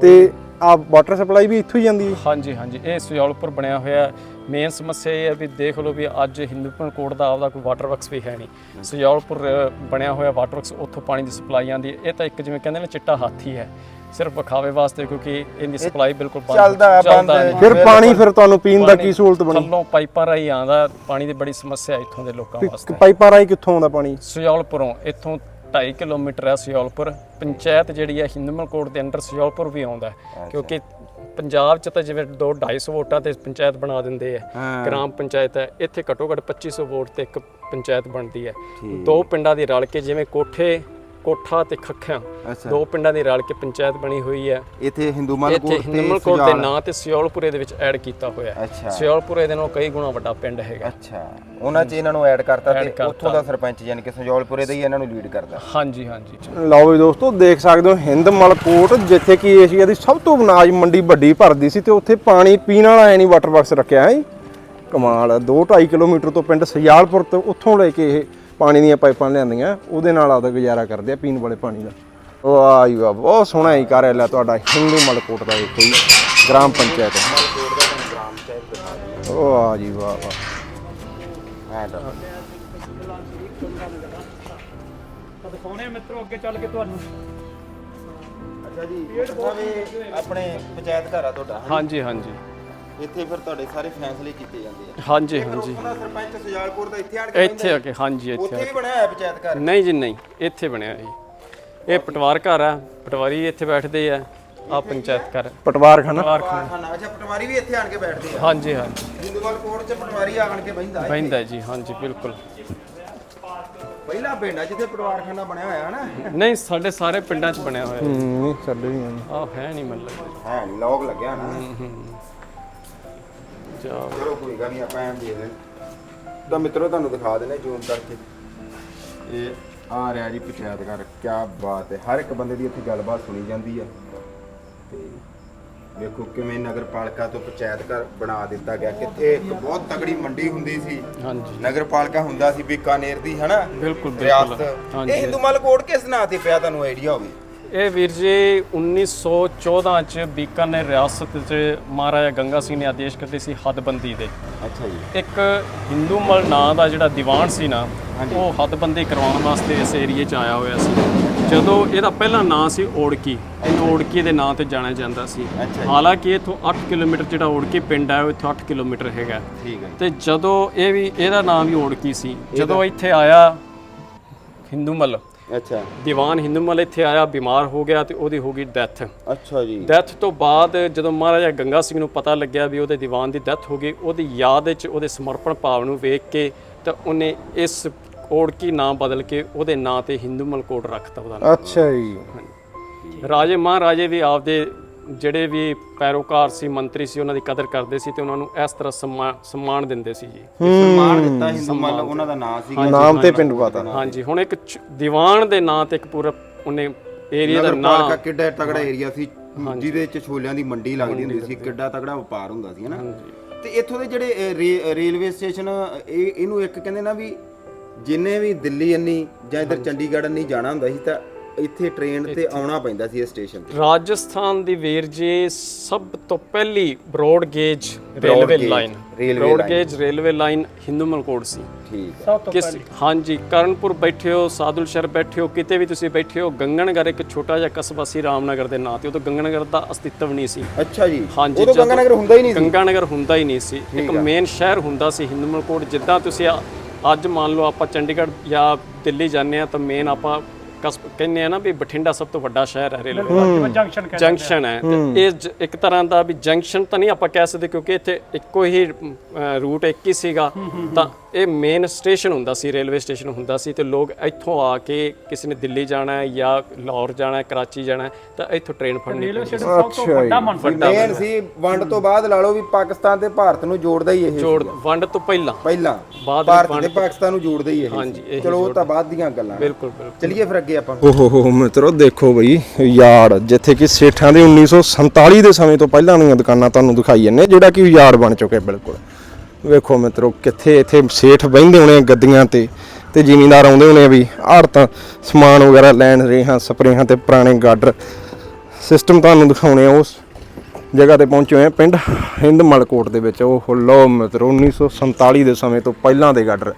A: ਤੇ ਆ ਵਾਟਰ ਸਪਲਾਈ ਵੀ ਇੱਥੋਂ ਹੀ ਜਾਂਦੀ ਹੈ?
B: ਹਾਂਜੀ ਹਾਂਜੀ। ਇਹ ਸੁਜਾਲਪੁਰ ਬਣਿਆ ਹੋਇਆ ਮੇਨ ਸਮੱਸਿਆ ਇਹ ਹੈ ਵੀ ਦੇਖ ਲਓ ਵੀ ਅੱਜ ਹਿੰਦੂਪੁਰ ਕੋਟ ਦਾ ਆਪਦਾ ਕੋਈ ਵਾਟਰ ਵਰਕਸ ਵੀ ਹੈ ਨਹੀਂ। ਸੁਜਾਲਪੁਰ ਬਣਿਆ ਹੋਇਆ ਵਾਟਰ ਵਰਕਸ ਉੱਥੋਂ ਪਾਣੀ ਦੀ ਸਪਲਾਈ ਆਉਂਦੀ ਹੈ। ਇਹ ਤਾਂ ਇੱਕ ਜਿਵੇਂ ਕਹਿੰਦੇ ਨੇ ਚਿੱਟਾ ਹਾਥੀ ਹੈ। ਸਿਰਫ ਵਿਖਾਵੇ ਵਾਸਤੇ ਕਿਉਂਕਿ ਇਹਦੀ ਸਪਲਾਈ ਬਿਲਕੁਲ ਬੰਦ
D: ਚੱਲਦਾ ਬੰਦ।
A: ਫਿਰ ਪਾਣੀ ਫਿਰ ਤੁਹਾਨੂੰ ਪੀਣ ਦਾ ਕੀ ਸਹੂਲਤ ਬਣੀ?
B: ਥੱਲੋਂ ਪਾਈਪਾਂ ਰਾਹੀਂ ਆਉਂਦਾ ਪਾਣੀ ਦੀ ਬੜੀ ਸਮੱਸਿਆ ਇੱਥੋਂ ਦੇ ਲੋਕਾਂ ਵਾਸਤੇ।
A: ਪਾਈਪਾਂ ਰਾਹੀਂ ਕਿੱਥੋਂ ਆਉਂਦਾ ਪਾਣੀ?
B: ਸੁਜਾਲਪੁਰੋਂ ਇੱਥੋਂ 2.5 ਕਿਲੋਮੀਟਰ ਹੈ ਸੁਜਾਲਪੁਰ ਪੰਚਾਇਤ ਜਿਹੜੀ ਹੈ ਹਿੰਦੂਮਲ ਕੋਟ ਦੇ ਅੰਡਰ ਸੁਜਾਲਪੁਰ ਵੀ ਆਉਂਦਾ ਹੈ। ਕਿਉਂਕਿ ਪੰਜਾਬ ਚ ਤਾਂ ਜਿਵੇਂ 2 250 ਵੋਟਾਂ ਤੇ ਪੰਚਾਇਤ ਬਣਾ ਦਿੰਦੇ ਆ। ਗ੍ਰਾਮ ਪੰਚਾਇਤ ਹੈ ਇੱਥੇ ਘੱਟੋ ਘੱਟ 2500 ਵੋਟ ਤੇ ਇੱਕ ਪੰਚਾਇਤ ਬਣਦੀ ਹੈ। ਦੋ ਪਿੰਡਾਂ ਦੀ ਰਲ ਕੇ ਜਿਵੇਂ ਕੋਠੇ ਕੋਠਾ ਤੇ ਖੱਖਿਆਂ
D: ਅੱਛਾ।
B: ਦੋ ਪਿੰਡਾਂ ਦੀ ਰਲ ਕੇ ਪੰਚਾਇਤ ਬਣੀ ਹੋਈ ਹੈ।
D: ਇੱਥੇ ਹਿੰਦੂ ਮਲਕੋਟ ਤੇ
B: ਹਿੰਦੂਮਲ ਕੋਟ ਦੇ ਨਾਂ ਤੇ ਸਿਓਲਪੁਰੇ ਦੇ ਵਿੱਚ ਐਡ ਕੀਤਾ ਹੋਇਆ ਹੈ। ਸਿਓਲਪੁਰੇ ਦੇ ਨਾਲੋਂ ਕਈ ਗੁਣਾ ਵੱਡਾ ਪਿੰਡ ਹੈਗਾ।
D: ਅੱਛਾ। ਉਹਨਾਂ 'ਚ ਇਹਨਾਂ ਨੂੰ ਐਡ ਕਰਤਾ ਤੇ। ਉੱਥੋਂ ਦਾ ਸਰਪੰਚ ਯਾਨੀ ਕਿ ਸੰਜੌਲਪੁਰੇ ਦਾ ਹੀ ਇਹਨਾਂ ਨੂੰ ਲੀਡ ਕਰਦਾ।
B: ਹਾਂਜੀ ਹਾਂਜੀ।
A: ਲਓ ਵੀ ਦੋਸਤੋ ਦੇਖ ਸਕਦੇ ਹੋ ਹਿੰਦ ਮਲਕੋਟ ਜਿੱਥੇ ਕਿ ਏਸ਼ੀਆ ਦੀ ਸਭ ਤੋਂ ਅਨਾਜ ਮੰਡੀ ਵੱਡੀ ਭਰਦੀ ਸੀ ਤੇ ਉੱਥੇ ਪਾਣੀ ਪੀਣ ਵਾਲਾ ਐ ਨਹੀਂ ਵਾਟਰ ਬਾਕਸ ਰੱਖਿਆ ਹੈ। ਕਮਾਲ ਹੈ 2.5 ਕਿਲੋਮੀਟਰ ਤੋਂ ਪਿੰਡ ਸਿਆਲਪੁਰ ਤੋਂ ਉੱਥੋਂ ਲੈ ਕੇ ਇਹ ਪਾਣੀ ਦੀਆਂ ਪਾਈਪਾਂ ਲਿਆਂਦੀਆਂ ਉਹਦੇ ਨਾਲ ਆਪਦਾ ਗੁਜ਼ਾਰਾ ਕਰਦੇ ਆ ਪੀਣ ਵਾਲੇ ਪਾਣੀ ਦਾ। ਵਾਹ ਜੀ ਵਾਹ ਬਹੁਤ ਸੋਹਣਾ ਹੀ ਕਾਰਿਆਲਾ ਹੈ ਤੁਹਾਡਾ ਹਿੰਦੂ ਮਲਕੋਟ ਦਾ ਇਹ ਕੋਈ ਗ੍ਰਾਮ ਪੰਚਾਇਤ।
D: ਮਲਕੋਟ ਦਾ ਗ੍ਰਾਮ ਦਿਖਾ ਦਿਓ।
A: ਵਾਹ ਜੀ ਵਾਹ ਵਾਹ।
D: ਐਂ ਤਾਂ।
C: ਤਾਂ ਦਿਖਾਉਣੇ ਆ ਮਿੱਤਰੋ ਅੱਗੇ ਚੱਲ ਕੇ ਤੁਹਾਨੂੰ।
D: ਅੱਛਾ ਜੀ ਆਪਣੇ ਪੰਚਾਇਤ ਘਰ ਆ ਤੁਹਾਡਾ
B: ਹਾਂਜੀ ਹਾਂਜੀ।
D: ਇੱਥੇ ਫਿਰ ਤੁਹਾਡੇ ਸਾਰੇ ਫੈਸਲੇ ਕੀਤੇ ਜਾਂਦੇ ਆ।
B: ਹਾਂਜੀ ਹਾਂਜੀ।
D: ਸਰਪੰਚ ਸੁਜਾਲਪੁਰ ਦਾ ਇੱਥੇ ਆਣ ਕੇ
B: ਇੱਥੇ ਆ ਕੇ ਹਾਂਜੀ ਇੱਥੇ
D: ਉੱਥੇ ਵੀ ਬਣਾਇਆ ਹੋਇਆ ਪੰਚਾਇਤ ਘਰ।
B: ਨਹੀਂ ਜੀ ਨਹੀਂ ਇੱਥੇ ਬਣਿਆ ਜੀ। ਇਹ ਪਟਵਾਰ ਘਰ ਆ ਪਟਵਾਰੀ ਇੱਥੇ ਬੈਠਦੇ ਆ ਆ ਪੰਚਾਇਤ ਘਰ
A: ਪਟਵਾਰ ਖਾਨਾ
B: ਪਟਵਾਰ ਖਾਨਾ।
D: ਖਾਨਾ ਅੱਛਾ ਪਟਵਾਰੀ ਵੀ ਇੱਥੇ ਆਣ ਕੇ ਬੈਠਦੇ ਆ?
B: ਹਾਂਜੀ ਹਾਂਜੀ
D: ਹਿੰਦੂਵਾਲ ਕੋਰਟ 'ਚ ਪਟਵਾਰੀ ਆਣ ਕੇ ਬਹਿੰਦਾ ਹੈ।
B: ਬਹਿੰਦਾ ਜੀ ਹਾਂਜੀ ਬਿਲਕੁਲ।
D: ਪਹਿਲਾ ਪਿੰਡ ਆ ਜਿੱਥੇ ਪਟਵਾਰਖਾਨਾ ਬਣਿਆ ਹੋਇਆ ਨਾ
B: ਨਹੀਂ ਸਾਡੇ ਸਾਰੇ ਪਿੰਡਾਂ 'ਚ ਬਣਿਆ ਹੋਇਆ।
A: ਨਹੀਂ ਸਾਡੇ ਵੀ
B: ਆ। ਹੈ ਨਹੀਂ ਮਤਲਬ।
D: ਹੈ ਲੋਕ ਲੱਗਿਆ ਨਾ।
B: ਜਾ
D: ਚਲੋ ਕੋਈ ਗੱਲ ਨਹੀਂ ਆਪਾਂ ਐਂ ਦੇ ਦੇ ਤਾਂ ਮਿੱਤਰੋ ਤੁਹਾਨੂੰ ਦਿਖਾ ਦਿੰਦੇ ਜ਼ੂਮ ਕਰਕੇ। ਇਹ ਆ ਰਿਹਾ ਜੀ ਪੰਚਾਇਤ ਘਰ ਕੀ ਬਾਤ ਹੈ। ਹਰ ਇੱਕ ਬੰਦੇ ਦੀ ਇੱਥੇ ਗੱਲਬਾਤ ਸੁਣੀ ਜਾਂਦੀ ਆ। ਤੇ ਵੇਖੋ ਕਿਵੇਂ ਨਗਰ ਪਾਲਿਕਾ ਤੋਂ ਪੰਚਾਇਤ ਘਰ ਬਣਾ ਦਿੱਤਾ ਗਿਆ। ਕਿੱਥੇ ਇੱਕ ਬਹੁਤ ਤਗੜੀ ਮੰਡੀ ਹੁੰਦੀ ਸੀ।
B: ਹਾਂਜੀ।
D: ਨਗਰ ਪਾਲਿਕਾ ਹੁੰਦਾ ਸੀ ਬੀਕਾਨੇਰ ਦੀ ਹਨਾ?
B: ਬਿਲਕੁਲ ਬਿਲਕੁਲ।
D: ਰਿਆਸਤ
B: ਹਾਂਜੀ।
D: ਇਹ ਹਿੰਦੂਮਲ ਕੋਡ ਕਿਸ ਨਾਂ ਤੇ ਪਿਆ? ਤੁਹਾਨੂੰ ਆਈਡੀਆ ਹੋਵੇ।
B: ਇਹ ਵੀਰ ਜੀ 1914 ਚ ਬੀਕਾਨੇਰ ਰਿਆਸਤ ਚ ਮਹਾਰਾਜਾ ਗੰਗਾ ਸਿੰਘ ਨੇ ਆਦੇਸ਼ ਕਰਦੇ ਸੀ ਹੱਦਬੰਦੀ ਦੇ।
D: ਅੱਛਾ ਜੀ।
B: ਇੱਕ ਹਿੰਦੂਮਲ ਨਾਂ ਦਾ ਜਿਹੜਾ ਦੀਵਾਨ ਸੀ ਨਾ ਉਹ ਹੱਦਬੰਦੀ ਕਰਵਾਉਣ ਵਾਸਤੇ ਇਸ ਏਰੀਏ 'ਚ ਆਇਆ ਹੋਇਆ ਸੀ। ਜਦੋਂ ਇਹਦਾ ਪਹਿਲਾ ਨਾਂ ਸੀ ਓੜਕੀ ਇਹਨੂੰ ਓੜਕੀ ਦੇ ਨਾਂ ਤੇ ਜਾਣਿਆ ਜਾਂਦਾ ਸੀ। ਹਾਲਾਂਕਿ ਇਥੋਂ 8 ਕਿਲੋਮੀਟਰ ਜਿਹੜਾ ਓੜਕੀ ਪਿੰਡ ਹੈ ਉਹ ਇੱਥੋਂ 8 ਕਿਲੋਮੀਟਰ ਹੈਗਾ।
D: ਠੀਕ ਹੈ
B: ਤੇ ਜਦੋਂ ਇਹ ਵੀ ਇਹਦਾ ਨਾਮ ਵੀ ਓੜਕੀ ਸੀ। ਜਦੋਂ ਇੱਥੇ ਆਇਆ ਹਿੰਦੂਮਲ
D: ਅੱਛਾ।
B: ਦੀਵਾਨ ਹਿੰਦੂਮਲ ਇੱਥੇ ਆਇਆ ਬਿਮਾਰ ਹੋ ਗਿਆ ਤੇ ਉਹਦੀ ਹੋ ਗਈ ਡੈਥ।
D: ਅੱਛਾ ਜੀ।
B: ਡੈਥ ਤੋਂ ਬਾਅਦ ਜਦੋਂ ਮਹਾਰਾਜਾ ਗੰਗਾ ਸਿੰਘ ਨੂੰ ਪਤਾ ਲੱਗਿਆ ਵੀ ਉਹਦੇ ਦੀਵਾਨ ਦੀ ਡੈਥ ਹੋ ਗਈ ਉਹਦੀ ਯਾਦ ਵਿੱਚ ਉਹਦੇ ਸਮਰਪਣ ਭਾਵ ਨੂੰ ਵੇਖ ਕੇ ਤਾਂ ਉਹਨੇ ਇਸ ਕੋੜਕੀ ਨਾਮ ਬਦਲ ਕੇ ਉਹਦੇ ਨਾਂ ਤੇ ਹਿੰਦੂ ਮਲਕੋਟ ਰੱਖਤਾ ਉਹਦਾ ਨਾਮ
A: ਅੱਛਾ ਜੀ।
B: ਰਾਜੇ ਮਹਾਰਾਜੇ ਵੀ ਆਪਦੇ ਜਿਹੜੇ ਵੀ ਪੈਰੋਕਾਰ ਸੀ ਮੰਤਰੀ ਸੀ ਉਹਨਾਂ ਦੀ ਕਦਰ ਕਰਦੇ ਸੀ ਤੇ ਉਹਨਾਂ ਨੂੰ ਇਸ ਤਰ੍ਹਾਂ ਸਨਮਾਨ- ਦਿੰਦੇ ਸੀ ਜੀ।
D: ਸਨਮਾਨ ਦਿੱਤਾ ਹਿੰਦੂ ਮਤਲਬ ਉਹਨਾਂ ਦਾ ਨਾਂ ਸੀਗਾ।
A: ਨਾਮ ਤੇ ਪਿੰਡ ਪਾਤਾ
B: ਹਾਂਜੀ ਹੁਣ ਇੱਕ ਦੀਵਾਨ ਦੇ ਨਾਂ ਤੇ ਇੱਕ ਪੂਰਾ ਉਹਨੇ ਏਰੀਆ ਦਾ ਨਗਰਪਾਲਿਕਾ
D: ਨਾਮ ਕਿੱਡਾ ਤਗੜਾ ਏਰੀਆ ਸੀ ਜਿਹਦੇ ਚ ਛੋਲਿਆਂ ਦੀ ਮੰਡੀ ਲੱਗਦੀ ਹੁੰਦੀ ਸੀ ਕਿੱਡਾ ਤਗੜਾ ਵਪਾਰ ਹੁੰਦਾ ਸੀ ਹਨਾ? ਤੇ ਇੱਥੋਂ ਦੇ ਜਿਹੜੇ ਰੇਲਵੇ ਸਟੇਸ਼ਨ ਇਹ ਇਹਨੂੰ ਇੱਕ ਕਹਿੰਦੇ ਨਾ ਵੀ ਜਿੰਨੇ ਵੀ ਦਿੱਲੀ ਅੰਨੀ ਜਾਂ ਇਧਰ ਚੰਡੀਗੜ੍ਹ ਅੰਨੀ ਜਾਣਾ ਹੁੰਦਾ ਸੀ ਤਾਂ ਇੱਥੇ ਟ੍ਰੇਨ ਤੇ ਆਉਣਾ ਪੈਂਦਾ ਸੀ ਇਸ ਸਟੇਸ਼ਨ ਤੇ।
B: ਰਾਜਸਥਾਨ ਦੀ ਵੀਰ ਜੀ ਸਭ ਤੋਂ ਪਹਿਲੀ broad gauge railway line broad. Gauge railway line Hindumalkot ਸੀ।
D: ਠੀਕ ਹੈ
C: ਸਭ ਤੋਂ
B: ਕਿਸ
C: ਪਹਿਲੀ।
B: ਹਾਂਜੀ ਕਰਨਪੁਰ ਬੈਠੇ ਹੋ ਸਾਦੁਲ ਸ਼ਹਿਰ ਬੈਠੇ ਹੋ ਕਿਤੇ ਵੀ ਤੁਸੀਂ ਬੈਠੇ ਹੋ ਗੰਗਨਗਰ ਇੱਕ ਛੋਟਾ ਜਿਹਾ ਕਸਬਾ ਸੀ ਰਾਮਨਗਰ ਦੇ ਨਾਂ ਤੇ ਉਦੋਂ ਗੰਗਨਗਰ ਦਾ ਅਸਤਿਤਵ ਨਹੀਂ ਸੀ।
D: ਅੱਛਾ ਜੀ
B: ਹਾਂਜੀ,
D: ਉਦੋਂ ਗੰਗਾਨਗਰ ਹੁੰਦਾ ਹੀ ਨਹੀਂ ਸੀ।
B: ਗੰਗਾਨਗਰ ਹੁੰਦਾ ਹੀ ਨਹੀਂ ਸੀ। ਇੱਕ। ਮੇਨ ਸ਼ਹਿਰ ਹੁੰਦਾ ਸੀ ਹਿੰਦੂ ਮਲਕੋਟ ਜਿੱਦਾਂ ਤੁਸੀਂ ਅੱਜ ਮੰਨ ਲਓ ਆਪਾਂ ਚੰਡੀਗੜ੍ਹ ਜਾਂ ਦਿੱਲੀ ਜਾਂਦੇ ਆ ਤਾਂ ਮੇਨ ਆਪਾਂ ਕਹਿੰਦੇ ਆ ਨਾ ਵੀ ਬਠਿੰਡਾ ਸਭ ਤੋਂ ਵੱਡਾ ਸ਼ਹਿਰ ਹੈ ਰੇਲਵੇ
C: ਜਿਵੇਂ ਜੰਕਸ਼ਨ ਕਹਿੰਦੇ
B: ਜੰਕਸ਼ਨ ਹੈ। ਤੇ ਇਹ ਜ- ਇੱਕ ਤਰ੍ਹਾਂ ਦਾ ਵੀ ਜੰਕਸ਼ਨ ਤਾਂ ਨਹੀਂ ਆਪਾਂ ਕਹਿ ਸਕਦੇ ਕਿਉਂਕਿ ਇੱਥੇ ਇੱਕੋ ਹੀ ਰੂਟ ਇੱਕ ਹੀ ਸੀਗਾ। ਤਾਂ ਇਹ ਮੇਨ ਸਟੇਸ਼ਨ ਹੁੰਦਾ ਸੀ ਰੇਲਵੇ ਸਟੇਸ਼ਨ ਹੁੰਦਾ ਸੀ ਤੇ ਲੋਕ ਇੱਥੋਂ ਆ ਕੇ ਕਿਸੇ ਨੇ ਦਿੱਲੀ ਜਾਣਾ ਹੈ ਜਾਂ ਲਾਹੌਰ ਜਾਣਾ ਹੈ ਕਰਾਚੀ ਜਾਣਾ ਹੈ ਤਾਂ ਇੱਥੋਂ ਟ੍ਰੇਨ ਫੜਨੀ
C: ਰੇਲਵੇ
B: ਪੈਂਦੀ ਸੀ।
C: ਸਟੇਸ਼ਨ ਸਭ ਤੋਂ ਵੱਡਾ ਮਨ
D: ਮੇਨ ਸੀ ਵੰਡ ਤੋਂ ਬਾਅਦ ਲਾ ਲਓ ਵੀ ਪਾਕਿਸਤਾਨ ਤੇ ਭਾਰਤ ਨੂੰ ਜੋੜਦਾ ਹੀ ਇਹ
B: ਜੋੜ ਵੰਡ ਤੋਂ ਪਹਿਲਾਂ।
D: ਪਹਿਲਾਂ।
B: ਬਾਅਦ
D: ਭਾਰਤ
B: ਵਿੱਚ
D: ਤੇ ਪਾਕਿਸਤਾਨ ਨੂੰ ਜੋੜਦਾ ਹੀ ਇਹ
B: ਹਾਂਜੀ, ਇਹੀ
D: ਚਲੋ ਉਹ ਤਾਂ ਬਾਅਦ ਦੀਆਂ ਗੱਲਾਂ।
B: ਬਿਲਕੁਲ ਬਿਲਕੁਲ।
D: ਚਲਿਏ ਫਿਰ ਅੱਗੇ ਆਪਾਂ
A: ਓਹੋ ਹੋ ਮਿੱਤਰੋ ਦੇਖੋ ਬਈ ਯਾਰਡ ਜਿੱਥੇ ਕਿ ਸੇਠਾਂ ਦੇ 1947 ਦੇ ਸਮੇਂ ਤੋਂ ਪਹਿਲਾਂ ਦੀਆਂ ਦੁਕਾਨਾਂ ਤੁਹਾਨੂੰ ਦਿਖਾਈ ਜਾਂਦੇ ਜਿਹੜਾ ਕਿ ਯਾਰਡ ਬਣ ਚੁੱਕਿਆ ਬਿਲਕੁਲ। ਵੇਖੋ ਮਿੱਤਰੋ, ਕਿੱਥੇ ਇੱਥੇ ਸੇਠ ਬਹਿੰਦੇ ਹੋਣੇ ਆ ਗੱਦੀਆਂ ਤੇ ਤੇ ਜ਼ਿਮੀਂਦਾਰ ਆਉਂਦੇ ਹੋਣੇ ਆ ਵੀ ਆੜਤਾਂ ਸਮਾਨ ਵਗੈਰਾ ਲੈਣ ਰੇਹਾਂ, ਸਪਰੇਹਾਂ ਤੇ ਪੁਰਾਣੇ ਗਾਡਰ। ਸਿਸਟਮ ਤੁਹਾਨੂੰ ਦਿਖਾਉਣੇ ਆ, ਉਸ ਜਗ੍ਹਾ ਤੇ ਪਹੁੰਚੇ ਹੋਏ ਆ ਪਿੰਡ ਹਿੰਦ ਮਲਕੋਟ ਦੇ ਵਿੱਚ। ਉਹ ਲੋ ਮਿੱਤਰੋ 1947 ਦੇ ਸਮੇਂ ਤੋਂ ਪਹਿਲਾਂ ਦੇ ਗਾਡਰ।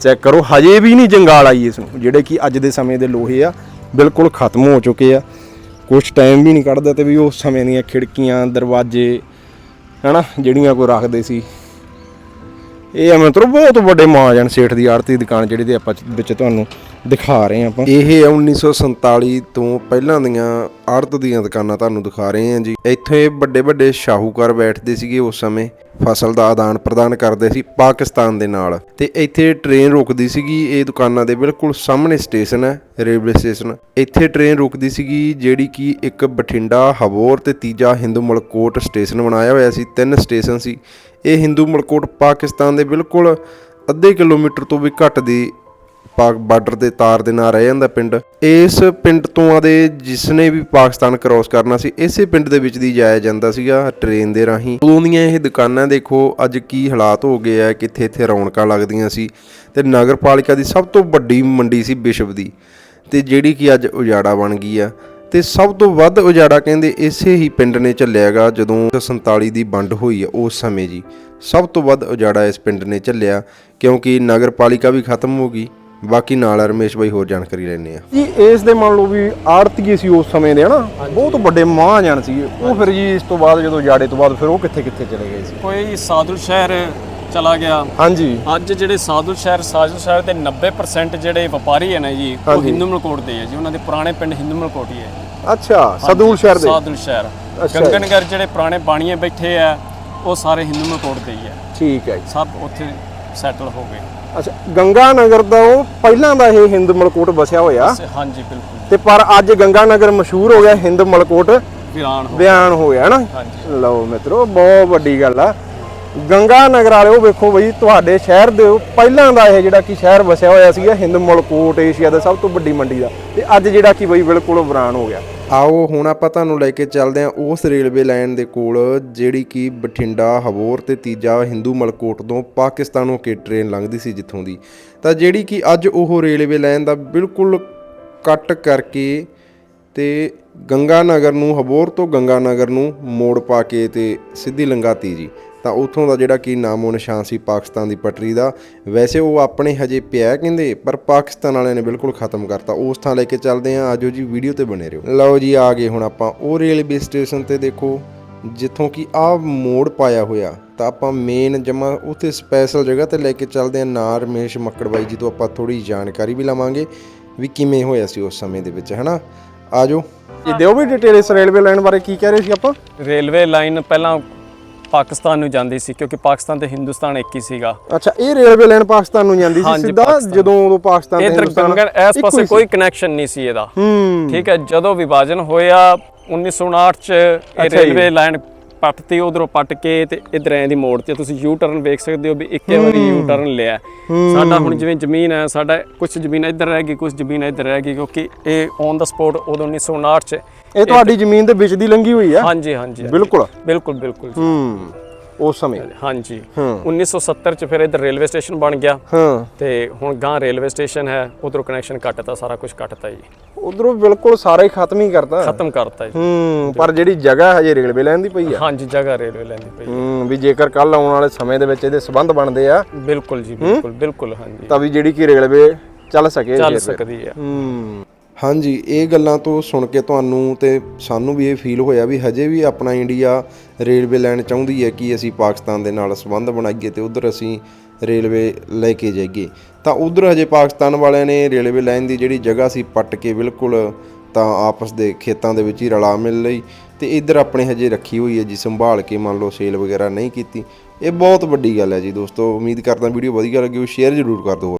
A: ਚੈੱਕ ਕਰੋ, ਹਜੇ ਵੀ ਨਹੀਂ ਜੰਗਾਲ ਆਈ ਇਸ ਨੂੰ, ਜਿਹੜੇ ਕਿ ਅੱਜ ਦੇ ਸਮੇਂ ਦੇ ਲੋਹੇ ਆ, ਬਿਲਕੁਲ ਖਤਮ ਹੋ ਚੁੱਕੇ ਆ। ਕੁਝ ਟਾਈਮ ਵੀ ਨਹੀਂ ਕੱਢਦਾ ਤੇ ਵੀ ਉਸ ਸਮੇਂ ਦੀਆਂ ਖਿੜਕੀਆਂ, ਦਰਵਾਜ਼ੇ, ਹਨਾ, ਜਿਹੜੀਆਂ ਕੋਈ ਰੱਖਦੇ ਸੀ। ਇਹ ਆ ਮਤਲਬ ਬਹੁਤ ਵੱਡੇ ਮਹਾਜਨ ਸੇਠ ਦੀ ਆੜਤੀ ਦੁਕਾਨ ਜਿਹੜੀ ਤੇ ਆਪਾਂ ਵਿੱਚ ਤੁਹਾਨੂੰ ਦਿਖਾ ਰਹੇ ਆਪਾਂ। ਇਹ 1947 ਤੋਂ ਪਹਿਲਾਂ ਦੀਆਂ ਆੜਤ ਦੀਆਂ ਦੁਕਾਨਾਂ ਤੁਹਾਨੂੰ ਦਿਖਾ ਰਹੇ ਹਾਂ ਜੀ। ਇੱਥੇ ਵੱਡੇ ਵੱਡੇ ਸ਼ਾਹੂਕਾਰ ਬੈਠਦੇ ਸੀਗੇ ਉਸ ਸਮੇਂ, ਫਸਲ ਦਾ ਆਦਾਨ ਪ੍ਰਦਾਨ ਕਰਦੇ ਸੀ ਪਾਕਿਸਤਾਨ ਦੇ ਨਾਲ। ਤੇ ਇੱਥੇ ਟ੍ਰੇਨ ਰੁਕਦੀ ਸੀਗੀ, ਇਹ ਦੁਕਾਨਾਂ ਦੇ ਬਿਲਕੁਲ ਸਾਹਮਣੇ ਸਟੇਸ਼ਨ ਹੈ, ਰੇਲਵੇ ਸਟੇਸ਼ਨ। ਇੱਥੇ ਟ੍ਰੇਨ ਰੁਕਦੀ ਸੀਗੀ, ਜਿਹੜੀ ਕਿ ਇੱਕ ਬਠਿੰਡਾ, ਹਬੋਰ ਤੇ ਤੀਜਾ ਹਿੰਦੂ ਮਲਕੋਟ ਸਟੇਸ਼ਨ ਬਣਾਇਆ ਹੋਇਆ ਸੀ, ਤਿੰਨ ਸਟੇਸ਼ਨ ਸੀ। ਇਹ ਹਿੰਦੂ ਮਲਕੋਟ, ਪਾਕਿਸਤਾਨ ਦੇ ਬਿਲਕੁਲ ਅੱਧੇ ਕਿਲੋਮੀਟਰ ਤੋਂ ਵੀ ਘੱਟ ਦੀ ਪਾਕ ਬਾਰਡਰ ਦੇ ਤਾਰ ਦੇ ਨਾਲ ਰਹਿ ਜਾਂਦਾ ਪਿੰਡ। ਇਸ ਪਿੰਡ ਤੋਂ ਆਦੇ ਜਿਸਨੇ ਵੀ ਪਾਕਿਸਤਾਨ ਕ੍ਰਾਸ ਕਰਨਾ ਸੀ, ਇਸੇ ਪਿੰਡ ਦੇ ਵਿੱਚ ਦੀ ਜਾਇਆ ਜਾਂਦਾ ਸੀਗਾ ਟ੍ਰੇਨ ਦੇ ਰਾਹੀਂ। ਉਦੋਂ ਦੀਆਂ ਇਹ ਦੁਕਾਨਾਂ ਦੇਖੋ, ਅੱਜ ਕੀ ਹਾਲਾਤ ਹੋ ਗਏ ਆ, ਕਿੱਥੇ ਇੱਥੇ ਰੌਣਕਾਂ ਲੱਗਦੀਆਂ ਸੀ। ਤੇ ਨਗਰਪਾਲਿਕਾ ਦੀ ਸਭ ਤੋਂ ਵੱਡੀ ਮੰਡੀ ਸੀ ਵਿਸ਼ਵ ਦੀ। ਤੇ ਜਿਹੜੀ ਕਿ ਅੱਜ ਉਜਾੜਾ ਬਣ ਗਈ ਆ। ਤੇ ਸਭ ਤੋਂ ਵੱਧ ਉਜਾੜਾ ਕਹਿੰਦੇ ਇਸੇ ਹੀ ਪਿੰਡ ਨੇ ਝੱਲਿਆਗਾ ਜਦੋਂ 47 ਦੀ ਵੰਡ ਹੋਈ ਆ ਉਸ ਸਮੇਂ ਜੀ। ਸਭ ਤੋਂ ਵੱਧ ਉਜਾੜਾ ਇਸ ਪਿੰਡ ਨੇ ਝੱਲਿਆ ਕਿਉਂਕਿ ਨਗਰਪਾਲਿਕਾ ਵੀ ਖਤਮ ਹੋ ਗਈ। ਬਾਕੀ ਨਾਲ ਰਮੇਸ਼ ਬਾਈ ਹੋਰ ਜਾਣਕਾਰੀ ਲੈਣੇ ਆ ਜੀ ਇਸ ਦੇ ਮੰਨ ਲਓ ਵੀ ਆੜਤੀਏ ਸੀ ਉਸ ਸਮੇਂ ਦੇ ਹਨਾ? ਬਹੁਤ ਵੱਡੇ ਮਹਾਜਨ ਸੀ ਉਹ ਫਿਰ ਜੀ ਇਸ ਤੋਂ ਬਾਅਦ ਜਦੋਂ ਉਜਾੜੇ ਤੋਂ ਬਾਅਦ ਫਿਰ ਉਹ ਕਿੱਥੇ ਕਿੱਥੇ ਚਲੇ ਗਏ ਸੀ?
B: ਕੋਈ ਸਾਦੁਲ ਸ਼ਹਿਰ ਚਲਾ ਗਿਆ।
A: ਹਾਂਜੀ।
B: ਅੱਜ ਜਿਹੜੇ ਸਾਦੁਲ ਸ਼ਹਿਰ ਸਾਦੁਲ ਸ਼ਹਿਰ ਦੇ 90% ਜਿਹੜੇ ਵਪਾਰੀ ਹੈ ਨਾ ਜੀ ਉਹ
A: ਹਾਂਜੀ।
B: ਹਿੰਦੂ ਮਲਕੋਟ ਦੇ ਹੈ ਜੀ। ਉਹਨਾਂ ਦੇ ਪੁਰਾਣੇ ਪਿੰਡ ਹਿੰਦੂ ਮਲਕੋਟ ਹੀ ਹੈ।
A: ਅੱਛਾ ਸਦੂਲ ਸ਼ਹਿਰ ਦੇ?
B: ਸਾਦੁਲ ਸ਼ਹਿਰ।
A: ਅੱਛਾ ਜੀ।
B: ਗੰਗਨਗਰ ਜਿਹੜੇ ਪੁਰਾਣੇ ਬਾਣੀਏ ਬੈਠੇ ਆ ਉਹ ਸਾਰੇ ਹਿੰਦੂ ਮਲਕੋਟ ਦੇ ਹੀ ਹੈ।
A: ਠੀਕ ਹੈ ਜੀ।
B: ਸਭ ਉੱਥੇ ਸੈਟਲ ਹੋ ਗਏ।
A: ਅੱਛਾ ਗੰਗਾ ਨਗਰ ਦਾ ਉਹ ਪਹਿਲਾਂ ਦਾ ਇਹ ਹਿੰਦ ਮਲਕੋਟ ਵਸਿਆ ਹੋਇਆ?
B: ਸ- ਹਾਂਜੀ ਬਿਲਕੁਲ।
A: ਤੇ ਪਰ ਅੱਜ ਗੰਗਾ ਨਗਰ ਮਸ਼ਹੂਰ ਹੋ ਗਿਆ ਹਿੰਦ ਮਲਕੋਟ
B: ਵੀਰਾਨ ਹੋ
A: ਬਿਆਨ ਹੋ ਗਿਆ ਨਾ?
B: ਹਾਂਜੀ।
A: ਲਓ ਮਿੱਤਰੋ ਬਹੁਤ ਵੱਡੀ ਗੱਲ ਆ। ਗੰਗਾ ਨਗਰ ਵਾਲਿਓ ਵੇਖੋ ਬਈ, ਤੁਹਾਡੇ ਸ਼ਹਿਰ ਦੇ ਪਹਿਲਾਂ ਦਾ ਇਹ ਜਿਹੜਾ ਕਿ ਸ਼ਹਿਰ ਵਸਿਆ ਹੋਇਆ ਸੀਗਾ ਹਿੰਦ ਮਲਕੋਟ ਏਸ਼ੀਆ ਦਾ ਸਭ ਤੋਂ ਵੱਡੀ ਮੰਡੀ ਦਾ। ਤੇ ਅੱਜ ਜਿਹੜਾ ਕਿ ਬਈ ਬਿਲਕੁਲ ਵਿਰਾਨ ਹੋ ਗਿਆ। ਆਓ, ਹੁਣ ਆਪਾਂ ਤੁਹਾਨੂੰ ਲੈ ਕੇ ਚੱਲਦੇ ਹਾਂ ਉਸ ਰੇਲਵੇ ਲਾਈਨ ਦੇ ਕੋਲ, ਜਿਹੜੀ ਕਿ ਬਠਿੰਡਾ, ਹਬੋਰ ਤੇ ਤੀਜਾ ਹਿੰਦੂ ਮਲਕੋਟ ਤੋਂ ਪਾਕਿਸਤਾਨ ਹੋ ਕੇ ਟ੍ਰੇਨ ਲੰਘਦੀ ਸੀ ਜਿੱਥੋਂ ਦੀ। ਤਾਂ ਜਿਹੜੀ ਕਿ ਅੱਜ ਉਹ ਰੇਲਵੇ ਲਾਈਨ ਦਾ ਬਿਲਕੁਲ ਕੱਟ ਕਰਕੇ ਤੇ ਗੰਗਾ ਨਗਰ ਨੂੰ, ਹਬੋਰ ਤੋਂ ਗੰਗਾ ਨਗਰ ਨੂੰ ਮੋੜ ਪਾ ਕੇ ਤੇ ਸਿੱਧੀ ਲੰਗਾਤੀ ਜੀ। ਤਾਂ ਉਥੋਂ ਦਾ ਜਿਹੜਾ ਕੀ ਨਾਮੋ ਨਿਸ਼ਾਨ ਸੀ ਪਾਕਿਸਤਾਨ ਦੀ ਪਟਰੀ ਦਾ। ਵੈਸੇ ਉਹ ਆਪਣੇ ਹਜੇ ਪਿਆ ਕਹਿੰਦੇ ਪਰ ਪਾਕਿਸਤਾਨ ਵਾਲਿਆਂ ਨੇ ਬਿਲਕੁਲ ਖਤਮ ਕਰਤਾ। ਉਸ ਥਾਂ ਲੈ ਕੇ ਚੱਲਦੇ ਆਂ ਆਜੋ ਜੀ ਵੀਡੀਓ ਤੇ ਬਣੇ ਰਹੋ। ਲਓ ਜੀ ਆ ਗਏ ਹੁਣ ਆਪਾਂ ਉਹ ਰੇਲਵੇ ਸਟੇਸ਼ਨ ਤੇ ਦੇਖੋ ਜਿੱਥੋਂ ਕਿ ਆ ਮੋੜ ਪਾਇਆ ਹੋਇਆ। ਤਾਂ ਆਪਾਂ ਮੇਨ ਜਮਾ ਉੱਥੇ ਸਪੈਸ਼ਲ ਜਗ੍ਹਾ ਤੇ ਲੈ ਕੇ ਚੱਲਦੇ ਆਂ ਨਾ ਰਮੇਸ਼ ਮੱਕੜ ਬਾਈ ਜੀ ਤੋਂ ਆਪਾਂ ਥੋੜੀ ਜਾਣਕਾਰੀ ਵੀ ਲਵਾਂਗੇ ਵੀ ਕਿਵੇਂ ਹੋਇਆ ਸੀ ਉਸ ਸਮੇਂ ਦੇ ਵਿੱਚ ਹਨਾ? ਆਜੋ। ਇਹ ਦਿਓ ਵੀ ਡਿਟੇਲ ਇਸ ਰੇਲਵੇ ਲਾਈਨ ਬਾਰੇ ਕੀ ਕਹਿ ਰਹੇ ਸੀ ਆਪਾਂ?
B: ਰੇਲਵੇ ਲਾਈਨ ਪਹਿਲਾਂ ਪਾਕਿਸਤਾਨ ਨੂੰ ਜਾਂਦੀ ਸੀ ਕਿਉਂਕਿ ਪਾਕਿਸਤਾਨ ਤੇ ਹਿੰਦੁਸਤਾਨ ਇੱਕ ਹੀ ਸੀਗਾ
A: ਅੱਛਾ ਇਹ ਰੇਲਵੇ ਲਾਈਨ ਪਾਕਿਸਤਾਨ ਨੂੰ ਜਾਂਦੀ ਸੀ ਸਿੱਧਾ। ਜਦੋਂ ਉਦੋਂ ਪਾਕਿਸਤਾਨ ਤੇ ਹਿੰਦੁਸਤਾਨ
B: ਇਸ ਪਾਸੇ। ਕੋਈ ਕਨੈਕਸ਼ਨ ਨਹੀਂ ਸੀ ਇਹਦਾ
A: ਹੂੰ
B: ਠੀਕ ਹੈ ਜਦੋਂ ਵਿਭਾਜਨ ਹੋਇਆ 1959 ਚ ਇਹ। ਰੇਲਵੇ ਲਾਈਨ ਪੱਟਤੀ ਉਧਰੋਂ ਪੱਟ ਕੇ ਤੇ ਇਧਰ ਐਂ ਦੀ ਮੋੜ ਤੇ ਤੁਸੀਂ ਯੂ ਟਰਨ ਵੇਖ ਸਕਦੇ ਹੋ ਵੀ ਇੱਕੇ ਵਾਰੀ ਯੂ ਟਰਨ ਲਿਆ ਸਾਡਾ ਹੁਣ ਜਿਵੇਂ ਜ਼ਮੀਨ ਹੈ ਸਾਡਾ ਕੁਝ ਜ਼ਮੀਨ ਇੱਧਰ ਰਹਿ ਗਈ ਕੁਝ ਜ਼ਮੀਨ ਇੱਧਰ ਰਹਿ ਗਈ ਕਿਉਂਕਿ ਇਹ ਔਨ ਦਾ ਸਪੋਟ ਉਦੋਂ 1959 ਚ
A: ਇਹ ਤੁਹਾਡੀ ਜ਼ਮੀਨ ਦੇ ਵਿੱਚ ਦੀ ਲੰਗੀ ਹੋਈ ਆ
B: ਹਾਂਜੀ ਹਾਂਜੀ।
A: ਬਿਲਕੁਲ।
B: ਬਿਲਕੁਲ ਬਿਲਕੁਲ।
A: ਹੂੰ। ਉਸ ਸਮੇਂ।
B: ਹਾਂਜੀ।
A: ਹਾਂ।
B: 1970 ਚ ਫਿਰ ਇੱਧਰ ਰੇਲਵੇ ਸਟੇਸ਼ਨ ਬਣ ਗਿਆ।
A: ਹਾਂ।
B: ਤੇ ਹੁਣ ਗਾਂ ਰੇਲਵੇ ਸਟੇਸ਼ਨ ਹੈ ਉਧਰੋਂ ਕਨੈਕਸ਼ਨ ਕੱਟਤਾ ਸਾਰਾ ਕੁਝ ਕੱਟਤਾ ਜੀ।
A: ਉਧਰੋਂ ਬਿਲਕੁਲ ਸਾਰਾ ਹੀ ਖਤਮ ਹੀ ਕਰਤਾ।
B: ਖਤਮ ਕਰਤਾ ਜੀ।
A: ਹੂੰ ਪਰ ਜਿਹੜੀ ਜਗ੍ਹਾ ਹਜੇ ਰੇਲਵੇ ਲਾਈਨ ਦੀ ਪਈ ਆ।
B: ਹਾਂਜੀ ਜਗ੍ਹਾ ਰੇਲਵੇ ਲੈਂਦੀ ਪਈ
A: ਹੂੰ ਵੀ ਜੇਕਰ ਕੱਲ ਆਉਣ ਵਾਲੇ ਸਮੇਂ ਦੇ ਵਿੱਚ ਇਹਦੇ ਸਬੰਧ ਬਣਦੇ ਆ
B: ਬਿਲਕੁਲ ਜੀ ਬਿਲਕੁਲ ਬਿਲਕੁਲ ਹਾਂਜੀ।
A: ਤਾਂ ਵੀ ਜਿਹੜੀ ਕਿ ਰੇਲਵੇ ਚੱਲ ਸਕੇ
B: ਚੱਲ। ਸਕਦੀ ਹੈ
A: ਹੂੰ। ਹਾਂਜੀ, ਇਹ ਗੱਲਾਂ ਤੋਂ ਸੁਣ ਕੇ ਤੁਹਾਨੂੰ ਤੇ ਸਾਨੂੰ ਵੀ ਇਹ ਫੀਲ ਹੋਇਆ ਵੀ ਹਜੇ ਵੀ ਆਪਣਾ ਇੰਡੀਆ ਰੇਲਵੇ ਲਾਈਨ ਚਾਹੁੰਦੀ ਹੈ ਕਿ ਅਸੀਂ ਪਾਕਿਸਤਾਨ ਦੇ ਨਾਲ ਸੰਬੰਧ ਬਣਾਈਏ ਤੇ ਉਧਰ ਅਸੀਂ ਰੇਲਵੇ ਲੈ ਕੇ ਜਾਈਏ। ਤਾਂ ਉਧਰ ਹਜੇ ਪਾਕਿਸਤਾਨ ਵਾਲਿਆਂ ਨੇ ਰੇਲਵੇ ਲਾਈਨ ਦੀ ਜਿਹੜੀ ਜਗ੍ਹਾ ਸੀ ਪੱਟ ਕੇ ਬਿਲਕੁਲ ਤਾਂ ਆਪਸ ਦੇ ਖੇਤਾਂ ਦੇ ਵਿੱਚ ਹੀ ਰਲਾ ਮਿਲ ਲਈ ਤੇ ਇੱਧਰ ਆਪਣੇ ਹਜੇ ਰੱਖੀ ਹੋਈ ਹੈ ਜੀ, ਸੰਭਾਲ ਕੇ ਮੰਨ ਲਓ ਸੇਲ ਵਗੈਰਾ ਨਹੀਂ ਕੀਤੀ। ਇਹ ਬਹੁਤ ਵੱਡੀ ਗੱਲ ਹੈ ਜੀ ਦੋਸਤੋ, ਉਮੀਦ ਕਰਦਾ ਵੀਡੀਓ ਵਧੀਆ ਲੱਗੀ ਹੋ ਸ਼ੇਅਰ ਜ਼ਰੂਰ ਕਰ ਦਿਓ।